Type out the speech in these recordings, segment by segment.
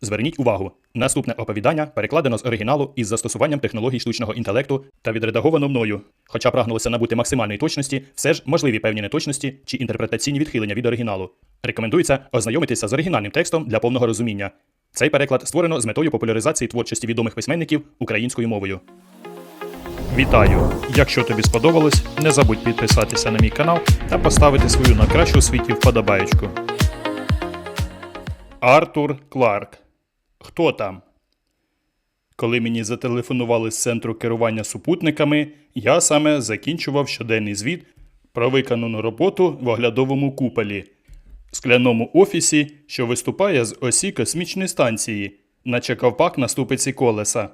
Зверніть увагу, наступне оповідання перекладено з оригіналу із застосуванням технологій штучного інтелекту та відредаговано мною. Хоча прагнулося набути максимальної точності, все ж можливі певні неточності чи інтерпретаційні відхилення від оригіналу. Рекомендується ознайомитися з оригінальним текстом для повного розуміння. Цей переклад створено з метою популяризації творчості відомих письменників українською мовою. Вітаю! Якщо тобі сподобалось, не забудь підписатися на мій канал та поставити свою на кращу світі вподобаєчку. Артур Кларк. Хто там? Коли мені зателефонували з центру керування супутниками, я саме закінчував щоденний звіт про виконану роботу в оглядовому куполі, скляному офісі, що виступає з осі космічної станції, наче ковпак на ступиці колеса.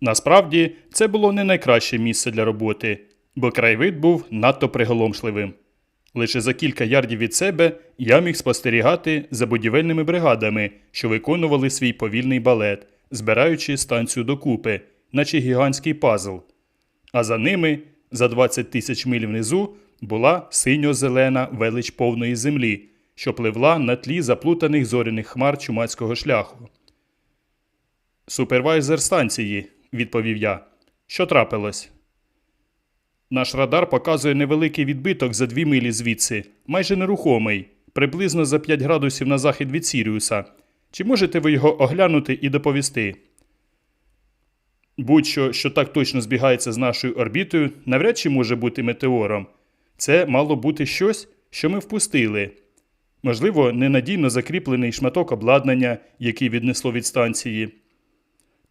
Насправді, це було не найкраще місце для роботи, бо краєвид був надто приголомшливим. Лише за кілька ярдів від себе я міг спостерігати за будівельними бригадами, що виконували свій повільний балет, збираючи станцію докупи, наче гігантський пазл. А за ними, за 20 тисяч миль внизу, була синьо-зелена велич повної землі, що пливла на тлі заплутаних зоряних хмар чумацького шляху. Супервайзер станції, відповів я. Що трапилось? Наш радар показує невеликий відбиток за дві милі звідси, майже нерухомий, приблизно за 5 градусів на захід від Сіріуса. Чи можете ви його оглянути і доповісти? Будь-що, що так точно збігається з нашою орбітою, навряд чи може бути метеором. Це мало бути щось, що ми впустили. Можливо, ненадійно закріплений шматок обладнання, який віднесло від станції.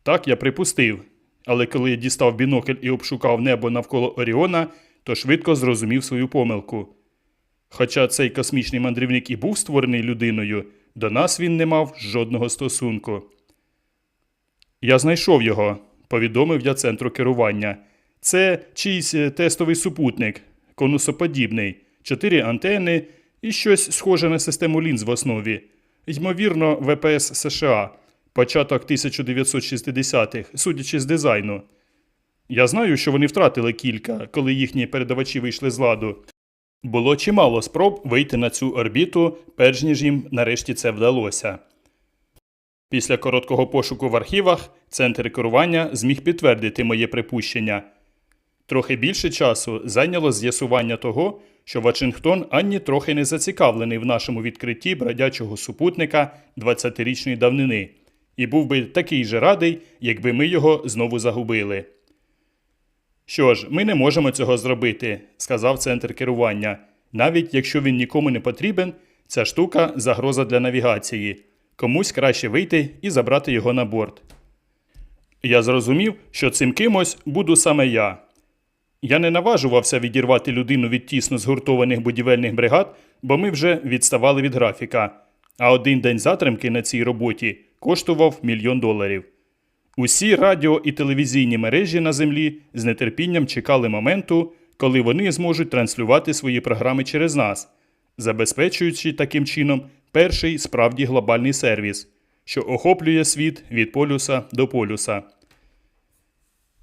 Так я припустив, але коли я дістав бінокль і обшукав небо навколо Оріона, то швидко зрозумів свою помилку. Хоча цей космічний мандрівник і був створений людиною, до нас він не мав жодного стосунку. Я знайшов його, повідомив я центру керування. Це чийсь е, тестовий супутник, конусоподібний, чотири антени і щось схоже на систему лінз в основі. Ймовірно, ВПС США, початок 1960-х, судячи з дизайну. Я знаю, що вони втратили кілька, коли їхні передавачі вийшли з ладу. Було чимало спроб вийти на цю орбіту, перш ніж їм нарешті це вдалося. Після короткого пошуку в архівах центр керування зміг підтвердити моє припущення. Трохи більше часу зайняло з'ясування того, що Вашингтон ані трохи не зацікавлений в нашому відкритті бродячого супутника 20-річної давнини, і був би такий же радий, якби ми його знову загубили. Що ж, ми не можемо цього зробити, сказав центр керування. Навіть якщо він нікому не потрібен, ця штука загроза для навігації. Комусь краще вийти і забрати його на борт. Я зрозумів, що цим кимось буду саме я. Я не наважувався відірвати людину від тісно згуртованих будівельних бригад, бо ми вже відставали від графіка, а один день затримки на цій роботі коштував мільйон доларів. Усі радіо і телевізійні мережі на землі з нетерпінням чекали моменту, коли вони зможуть транслювати свої програми через нас, забезпечуючи таким чином перший справді глобальний сервіс, що охоплює світ від полюса до полюса.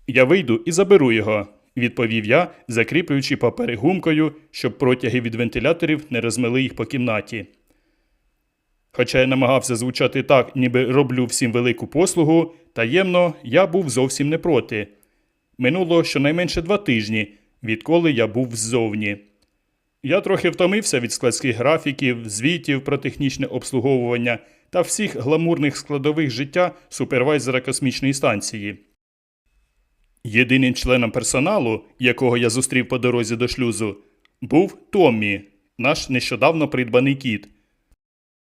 Я вийду і заберу його, відповів я, закріплюючи папери гумкою, щоб протяги від вентиляторів не розмили їх по кімнаті. Хоча я намагався звучати так, ніби роблю всім велику послугу, таємно я був зовсім не проти. Минуло щонайменше два тижні, відколи я був ззовні. Я трохи втомився від складських графіків, звітів про технічне обслуговування та всіх гламурних складових життя супервайзера космічної станції. Єдиним членом персоналу, якого я зустрів по дорозі до шлюзу, був Томмі, наш нещодавно придбаний кіт.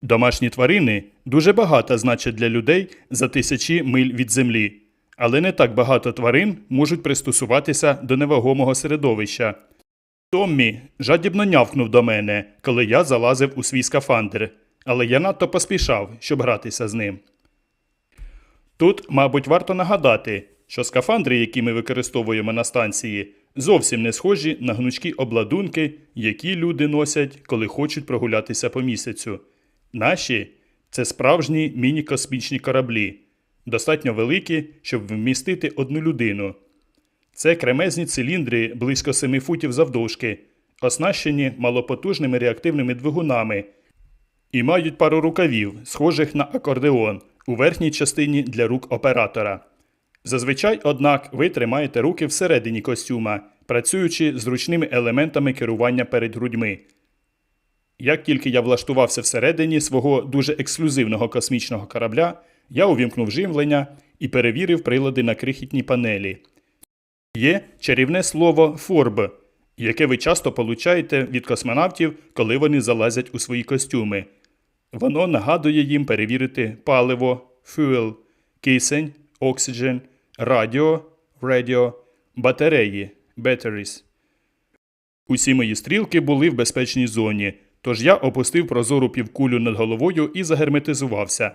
Домашні тварини дуже багато значать для людей за тисячі миль від землі, але не так багато тварин можуть пристосуватися до невагомого середовища. Томмі жадібно нявкнув до мене, коли я залазив у свій скафандр, але я надто поспішав, щоб гратися з ним. Тут, мабуть, варто нагадати, що скафандри, які ми використовуємо на станції, зовсім не схожі на гнучкі обладунки, які люди носять, коли хочуть прогулятися по місяцю. Наші це справжні міні-космічні кораблі, достатньо великі, щоб вмістити одну людину. Це кремезні циліндри близько 7 футів завдовжки, оснащені малопотужними реактивними двигунами і мають пару рукавів, схожих на акордеон, у верхній частині для рук оператора. Зазвичай, однак, ви тримаєте руки всередині костюма, працюючи з ручними елементами керування перед грудьми. Як тільки я влаштувався всередині свого дуже ексклюзивного космічного корабля, я увімкнув живлення і перевірив прилади на крихітній панелі. Є чарівне слово «форб», яке ви часто получаєте від космонавтів, коли вони залазять у свої костюми. Воно нагадує їм перевірити паливо, fuel, кисень, oxygen, радіо, radio, батареї, batteries. Усі мої стрілки були в безпечній зоні, тож я опустив прозору півкулю над головою і загерметизувався.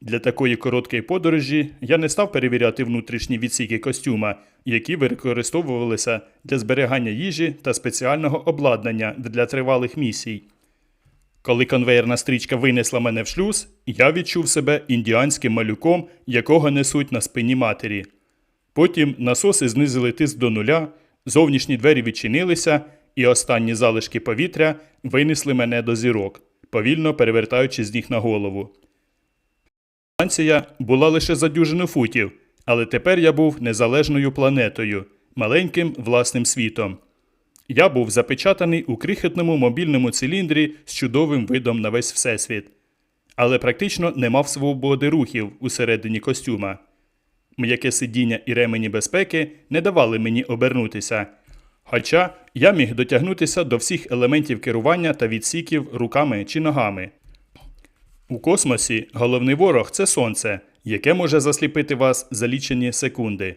Для такої короткої подорожі я не став перевіряти внутрішні відсіки костюма, які використовувалися для зберігання їжі та спеціального обладнання для тривалих місій. Коли конвеєрна стрічка винесла мене в шлюз, я відчув себе індіанським малюком, якого несуть на спині матері. Потім насоси знизили тиск до нуля, зовнішні двері відчинилися, і останні залишки повітря винесли мене до зірок, повільно перевертаючи з ніг на голову. Станція була лише за дюжину футів, але тепер я був незалежною планетою, маленьким власним світом. Я був запечатаний у крихітному мобільному циліндрі з чудовим видом на весь всесвіт, але практично не мав свободи рухів усередині костюма. М'яке сидіння і ремені безпеки не давали мені обернутися, хоча я міг дотягнутися до всіх елементів керування та відсіків руками чи ногами. У космосі головний ворог це сонце, яке може засліпити вас за лічені секунди.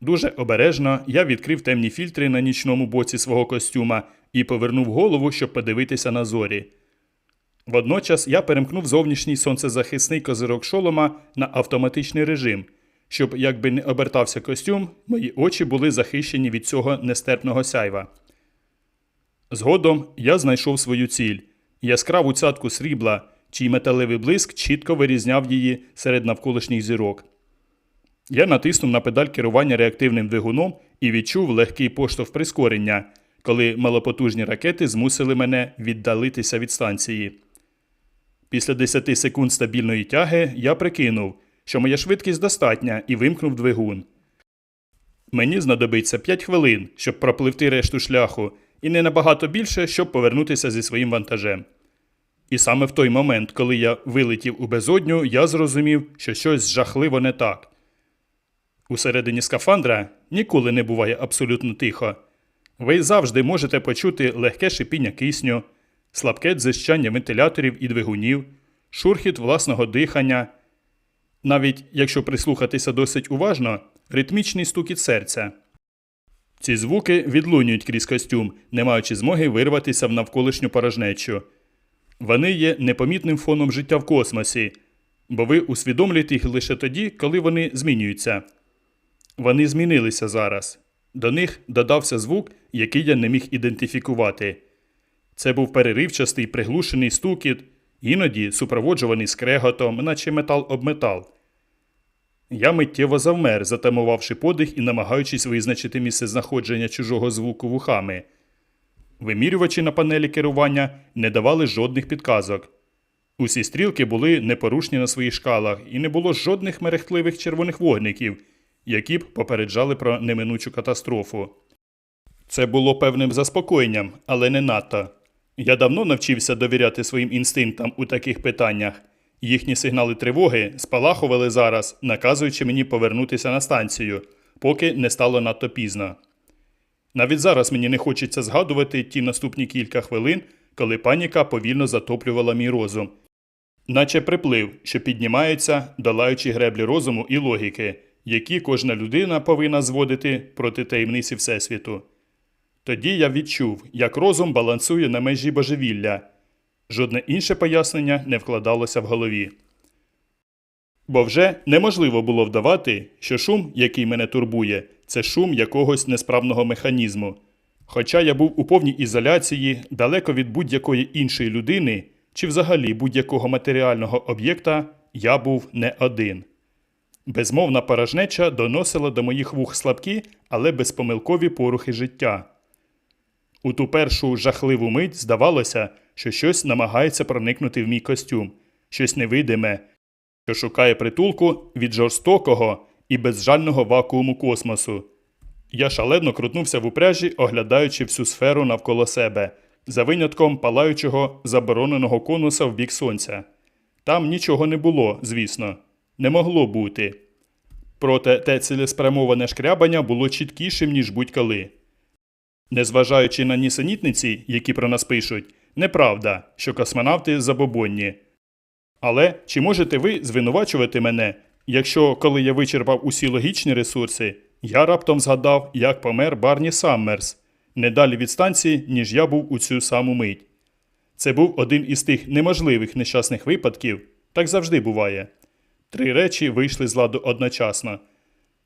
Дуже обережно я відкрив темні фільтри на нічному боці свого костюма і повернув голову, щоб подивитися на зорі. Водночас я перемкнув зовнішній сонцезахисний козирок шолома на автоматичний режим, щоб, якби не обертався костюм, мої очі були захищені від цього нестерпного сяйва. Згодом я знайшов свою ціль яскраву цятку срібла, чий металевий блиск чітко вирізняв її серед навколишніх зірок. Я натиснув на педаль керування реактивним двигуном і відчув легкий поштовх прискорення, коли малопотужні ракети змусили мене віддалитися від станції. Після 10 секунд стабільної тяги я прикинув, що моя швидкість достатня і вимкнув двигун. Мені знадобиться 5 хвилин, щоб пропливти решту шляху, і не набагато більше, щоб повернутися зі своїм вантажем. І саме в той момент, коли я вилетів у безодню, я зрозумів, що щось жахливо не так. Усередині скафандра ніколи не буває абсолютно тихо. Ви завжди можете почути легке шипіння кисню, слабке дзищання вентиляторів і двигунів, шурхіт власного дихання. Навіть якщо прислухатися досить уважно, ритмічний стукіт серця. Ці звуки відлунюють крізь костюм, не маючи змоги вирватися в навколишню порожнечу. Вони є непомітним фоном життя в космосі, бо ви усвідомлюєте їх лише тоді, коли вони змінюються. Вони змінилися зараз. До них додався звук, який я не міг ідентифікувати. Це був переривчастий приглушений стукіт, іноді супроводжуваний скреготом, наче метал об метал. Я миттєво завмер, затамувавши подих і намагаючись визначити місце знаходження чужого звуку вухами. Вимірювачі на панелі керування не давали жодних підказок. Усі стрілки були непорушні на своїх шкалах, і не було жодних мерехтливих червоних вогників, які б попереджали про неминучу катастрофу. Це було певним заспокоєнням, але не надто. Я давно навчився довіряти своїм інстинктам у таких питаннях. Їхні сигнали тривоги спалахували зараз, наказуючи мені повернутися на станцію, поки не стало надто пізно. Навіть зараз мені не хочеться згадувати ті наступні кілька хвилин, коли паніка повільно затоплювала мій розум, наче приплив, що піднімається, долаючи греблі розуму і логіки, які кожна людина повинна зводити проти таємниці Всесвіту. Тоді я відчув, як розум балансує на межі божевілля. Жодне інше пояснення не вкладалося в голові. Бо вже неможливо було вдавати, що шум, який мене турбує, це шум якогось несправного механізму. Хоча я був у повній ізоляції, далеко від будь-якої іншої людини чи взагалі будь-якого матеріального об'єкта, я був не один. Безмовна порожнеча доносила до моїх вух слабкі, але безпомилкові порухи життя. У ту першу жахливу мить здавалося, що щось намагається проникнути в мій костюм, щось невидиме, що шукає притулку від жорстокого і безжального вакууму космосу. Я шалено крутнувся в упряжі, оглядаючи всю сферу навколо себе, за винятком палаючого забороненого конуса в бік сонця. Там нічого не було, звісно, не могло бути. Проте те цілеспрямоване шкрябання було чіткішим, ніж будь-коли. Незважаючи на нісенітниці, які про нас пишуть, неправда, що космонавти забобонні. Але чи можете ви звинувачувати мене, якщо, коли я вичерпав усі логічні ресурси, я раптом згадав, як помер Барні Саммерс, не далі від станції, ніж я був у цю саму мить. Це був один із тих неможливих нещасних випадків, так завжди буває. Три речі вийшли з ладу одночасно.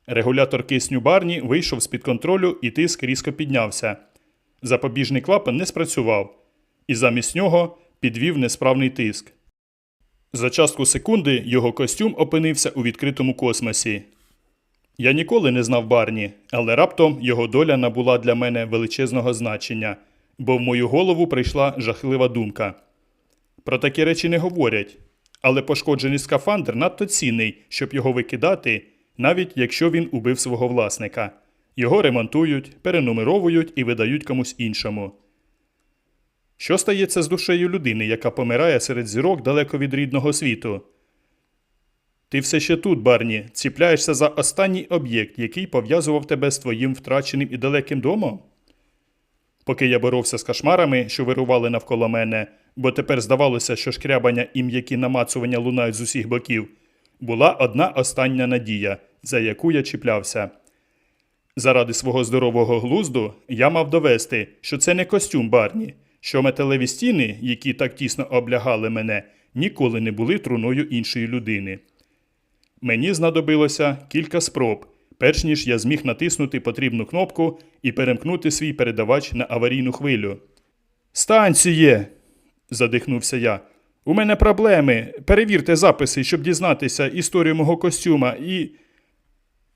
Регулятор кисню Барні вийшов з-під контролю і тиск різко піднявся. Запобіжний клапан не спрацював, і замість нього підвів несправний тиск. За частку секунди його костюм опинився у відкритому космосі. Я ніколи не знав Барні, але раптом його доля набула для мене величезного значення, бо в мою голову прийшла жахлива думка. Про такі речі не говорять, але пошкоджений скафандр надто цінний, щоб його викидати, навіть якщо він убив свого власника. Його ремонтують, перенумеровують і видають комусь іншому. Що стається з душею людини, яка помирає серед зірок далеко від рідного світу? Ти все ще тут, Барні, ціпляєшся за останній об'єкт, який пов'язував тебе з твоїм втраченим і далеким домом? Поки я боровся з кошмарами, що вирували навколо мене, бо тепер здавалося, що шкрябання і м'які намацування лунають з усіх боків, була одна остання надія, за яку я чіплявся. Заради свого здорового глузду я мав довести, що це не костюм Барні, що металеві стіни, які так тісно облягали мене, ніколи не були труною іншої людини. Мені знадобилося кілька спроб, перш ніж я зміг натиснути потрібну кнопку і перемкнути свій передавач на аварійну хвилю. Станціє. задихнувся я. У мене проблеми. Перевірте записи, щоб дізнатися історію мого костюма і.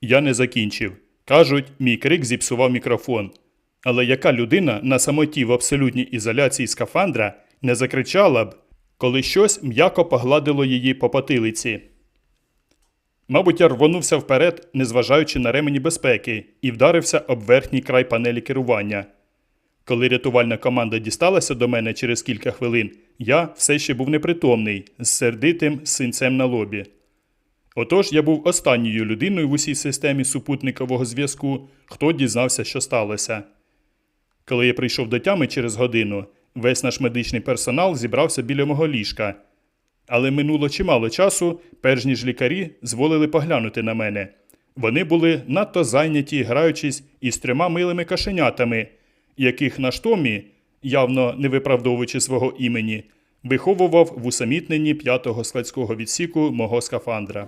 Я не закінчив. Кажуть, мій крик зіпсував мікрофон. Але яка людина на самоті в абсолютній ізоляції скафандра не закричала б, коли щось м'яко погладило її по потилиці? Мабуть, я рвонувся вперед, незважаючи на ремені безпеки, і вдарився об верхній край панелі керування. Коли рятувальна команда дісталася до мене через кілька хвилин, я все ще був непритомний, з сердитим синцем на лобі. Отож я був останньою людиною в усій системі супутникового зв'язку, хто дізнався, що сталося. Коли я прийшов до тями через годину, весь наш медичний персонал зібрався біля мого ліжка. Але минуло чимало часу, перш ніж лікарі зволили поглянути на мене. Вони були надто зайняті, граючись із трьома милими кашенятами, яких наш Томі, явно не виправдовуючи свого імені, виховував в усамітненні п'ятого складського відсіку мого скафандра.